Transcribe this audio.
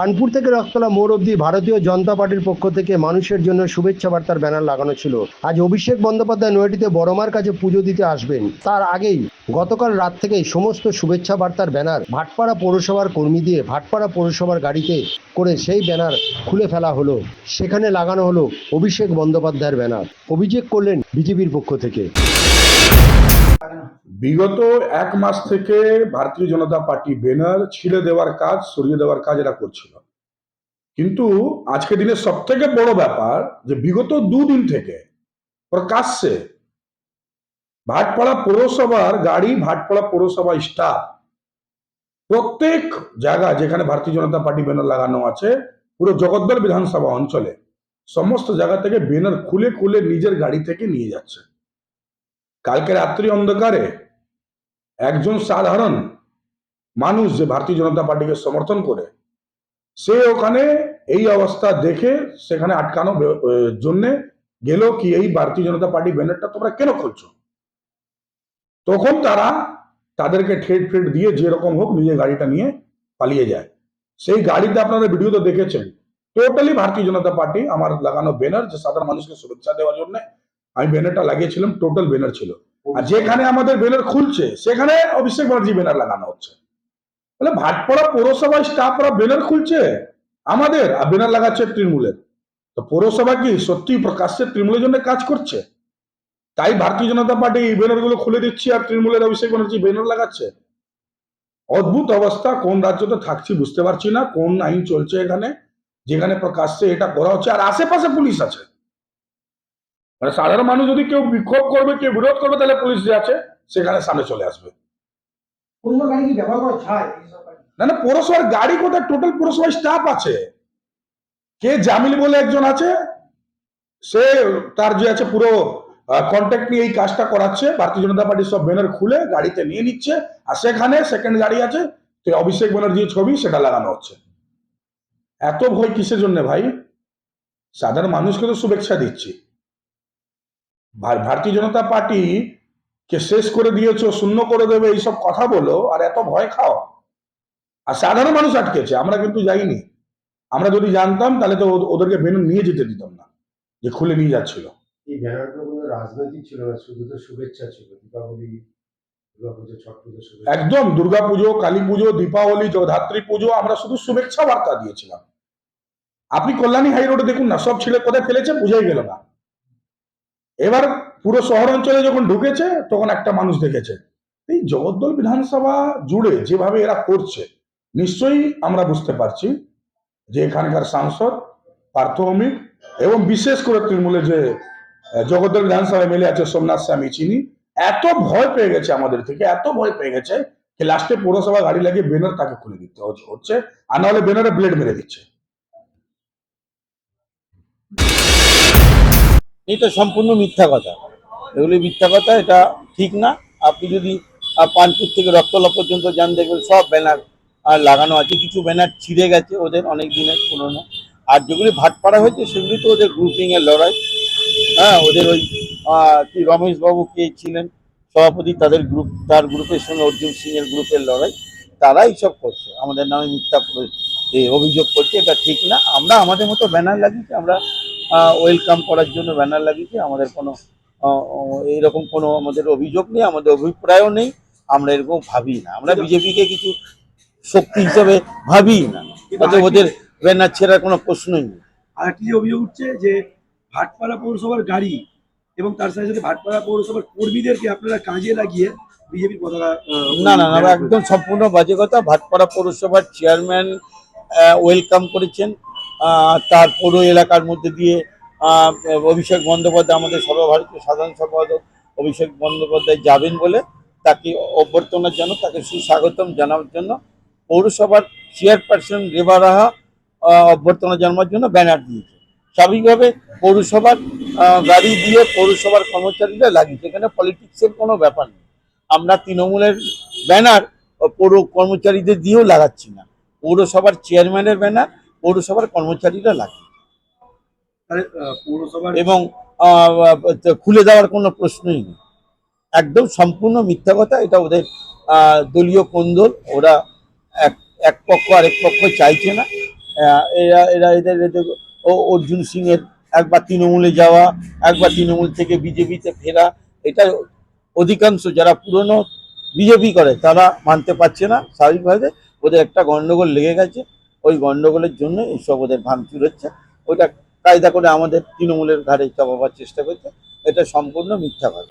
পানপুর থেকে রক্তলা মোড় অবধি ভারতীয় জনতা পার্টির পক্ষ থেকে মানুষের জন্য শুভেচ্ছা বার্তার ব্যানার লাগানো ছিল। আজ অভিষেক বন্দ্যোপাধ্যায় নয়াটিতে বড়মার কাছে পুজো দিতে আসবেন। তার আগেই গতকাল রাত থেকেই সমস্ত শুভেচ্ছা বার্তার ব্যানার ভাটপাড়া পৌরসভার কর্মী দিয়ে ভাটপাড়া পৌরসভার গাড়িতে করে সেই ব্যানার খুলে ফেলা হলো। সেখানে লাগানো হলো অভিষেক বন্দ্যোপাধ্যায়ের ব্যানার। অভিযোগ করলেন বিজেপির পক্ষ থেকে। বিগত এক মাস থেকে ভারতীয় জনতা পার্টি ব্যানার ছিঁড়ে দেওয়ার কাজ, সরিয়ে দেওয়ার কাজ এরা করছিল। কিন্তু আজকে দিনের সব থেকে বড় ব্যাপার যে বিগত দুদিন থেকে প্রকাশ্যে ভাটপাড়া পৌরসভার গাড়ি, ভাটপাড়া পৌরসভা স্টাফ প্রত্যেক জায়গা যেখানে ভারতীয় জনতা পার্টি ব্যানার লাগানো আছে, পুরো জগদ্দল বিধানসভা অঞ্চলে সমস্ত জায়গা থেকে ব্যানার খুলে খুলে নিজের গাড়ি থেকে নিয়ে যাচ্ছে। কালকে রাত্রি অন্ধকারে একজন সাধারণ মানুষ যে ভারতীয় জনতা পার্টিকে সমর্থন করে, সে ওখানে এই অবস্থা দেখে সেখানে আটকানো জন্য গেল কি এই ভারতীয় জনতা পার্টি ব্যানারটা তোমরা কেন খুলছো? তখন তারা তাদেরকে ঠেট ফেট দিয়ে যেরকম হোক নিজের গাড়িটা নিয়ে পালিয়ে যায়। সেই গাড়িতে আপনারা ভিডিওতে দেখেছেন। টোটালি ভারতীয় জনতা পার্টি আমার লাগানো ব্যানার যে সাধারণ মানুষকে শুভেচ্ছা দেওয়ার জন্য আমি ব্যানারটা লাগিয়েছিলাম টোটাল ব্যানার ছিল। আর যেখানে আমাদের ব্যানার খুলছে, সেখানে অভিষেক ব্যানার্জি ব্যানার লাগানো হচ্ছে। বলে ভাটপাড়া পৌরসভায় স্টাফরা ব্যানার খুলছে? আমাদের, আর ব্যানার লাগাচ্ছে তৃণমূলের। তো পৌরসভা কি সত্যি প্রকাশ্যে তৃণমূলের জন্য কাজ করছে? তাই ভারতীয় জনতা পার্টি এই ব্যানারগুলো খুলে দিচ্ছে আর তৃণমূলের অভিষেক ব্যানার্জি ব্যানার লাগাচ্ছে? অদ্ভুত অবস্থা, কোন রাজ্যতে থাকছি বুঝতে পারছি না, কোন আইন চলছে এখানে, যেখানে প্রকাশ্যে এটা করা হচ্ছে, আর আশেপাশে পুলিশ আছে। মানে সাধারণ মানুষ যদি কেউ বিক্ষোভ করবে কেউ বিরোধ করবে তাহলে পুলিশ যে আছে সেখানে সামনে চলে আসবে? না না পৌরসভার গাড়ি কোথায়? টোটাল পৌরসভার স্টাফ আছে। কে জামিল বলে একজন আছে সে তার যে আছে পুরো কন্ট্যাক্ট নিয়ে এই কাজটা করাচ্ছে। ভারতীয় জনতা পার্টির সব ব্যানার খুলে গাড়িতে নিয়ে নিচ্ছে। আর সেখানে সেকেন্ড গাড়ি আছে তো অভিষেক ব্যানার্জির ছবি সেটা লাগানো হচ্ছে। এত ভয় কিসের জন্য ভাই? সাধারণ মানুষকে তো শুভেচ্ছা দিচ্ছি। ভারতীয় জনতা পার্টি কে শেষ করে দিয়েছ শূন্য করে দেবে এইসব কথা বলো আর এত ভয় খাও। আর সাধারণ মানুষ আটকেছে আমরা কিন্তু যাইনি। আমরা যদি জানতাম তাহলে তো ওদেরকে বেনু নিয়ে যেতে দিতাম না যে খুলে নিয়ে যাচ্ছিল। এই ব্যানারটা কোনো রাজনৈতিক ছিল না শুধু তো শুভেচ্ছা ছিল দীপাবলি একদম দুর্গাপুজো কালী পুজো দীপাবলি জগদ্ধাত্রী পুজো আমরা শুধু শুভেচ্ছা বার্তা দিয়েছিলাম। আপনি কল্যাণী হাই রোডে দেখুন না সব ছেলে কোথায় ফেলেছে বুঝাই গেল না। এবার পুরো শহর অঞ্চলে যখন ঢুকেছে, তখন একটা মানুষ দেখেছে। এই জগদ্দল বিধানসভা জুড়ে যেভাবে এরা করছে, নিশ্চয়ই আমরা বুঝতে পারছি যে এখানকার সাংসদ, পার্থ অমিত এবং বিশেষ করে তৃণমূলের যে জগদ্দল বিধানসভা এমএলএ আছে সোমনাথ স্বামী চিনি এত ভয় পেয়ে গেছে আমাদের থেকে, এত ভয় পেয়ে গেছে যে লাস্টে পৌরসভা গাড়ি লাগিয়ে ব্যানার তাকে খুলে দিতে হচ্ছে- আর নাহলে ব্যানারে ব্লেড মেরে দিচ্ছে। এটা সম্পূর্ণ মিথ্যা কথা। এগুলি মিথ্যা কথা, এটা ঠিক না। আপনি যদি পানপুর থেকে রক্তলা পর্যন্ত যান, দেখবেন সব ব্যানার লাগানো আছে। কিছু ব্যানার ছিঁড়ে গেছে ওদের অনেক দিনের পুরনো। আর যেগুলি ভাটপাড়া হয়েছে, সেগুলি তো ওদের গ্রুপিং এর লড়াই। হ্যাঁ ওদের ওই কি রমেশ বাবু কে ছিলেন? সভাপতি তাদের গ্রুপ তার গ্রুপের সঙ্গে অর্জুন সিং এর গ্রুপের লড়াই। তারা এইসব করছে। আমাদের নামে মিথ্যা অভিযোগ করছে। এটা ঠিক না। আমরা আমাদের মতো ব্যানার লাগিয়েছি, আমরা ওয়েলকাম করার জন্য ব্যানার লাগিয়েছি। আমাদের কোনো এইরকম কোনো আমাদের অভিযোগ নেই আমাদের অভিপ্রায়ও নেই। আমরা এরকম ভাবি না। আমরা বিজেপিকে কিছু শক্তি হিসাবে ভাবি না। অতএব ওদের ব্যানার ছেড়ার কোনো প্রশ্নই নেই। আর একটি অভিযোগ উঠছে যে ভাটপাড়া পৌরসভার গাড়ি এবং তার সাথে সাথে ভাটপাড়া পৌরসভার কর্মীদেরকে আপনারা কাজে লাগিয়ে বিজেপি পতাকা না না না একদম সম্পূর্ণ বাজে কথা। ভাটপাড়া পৌরসভার চেয়ারম্যান ওয়েলকাম করেছেন। তার পৌর এলাকার মধ্যে দিয়ে অভিষেক বন্দ্যোপাধ্যায় আমাদের সর্বভারতীয় সাধারণ সম্পাদক অভিষেক বন্দ্যোপাধ্যায় যাবেন বলে তাকে অভ্যর্থনার জন্য তাকে সুস্বাগতম জানানোর জন্য পৌরসভার চেয়ারপারসন রেবা রাহা আহ, অভ্যর্থনা জানানোর জন্য ব্যানার দিয়েছে। স্বাভাবিকভাবে পৌরসভার গাড়ি দিয়ে পৌরসভার কর্মচারীরা লাগিয়েছে। এখানে পলিটিক্সের কোনো ব্যাপার নেই। আমরা তৃণমূলের ব্যানার পৌর কর্মচারীদের দিয়েও লাগাচ্ছি না। পৌরসভার চেয়ারম্যানের ব্যানার পৌরসভার কর্মচারীরা লাগে। এবং খুলে দেওয়ার কোনো প্রশ্নই নেই। একদম সম্পূর্ণ মিথ্যা কথা এটা ওদের দলীয় কোন্দল ওরা এক এক পক্ষ আরেক পক্ষ চাইছে না। এরা এরা এদের অর্জুন সিং এর একবার তৃণমূলে যাওয়া একবার তৃণমূল থেকে বিজেপিতে ফেরা এটা অধিকাংশ যারা পুরনো বিজেপি করে তারা মানতে পারছে না। স্বাভাবিকভাবে ওদের একটা গন্ডগোল লেগে গেছে। ওই গণ্ডগোলের জন্য এইসব ওদের ভাঙচুর হচ্ছে। ওইটা কায়দা করে আমাদের তৃণমূলের ঘাড়ে চাপাবার চেষ্টা করছে। এটা সম্পূর্ণ মিথ্যা কথা।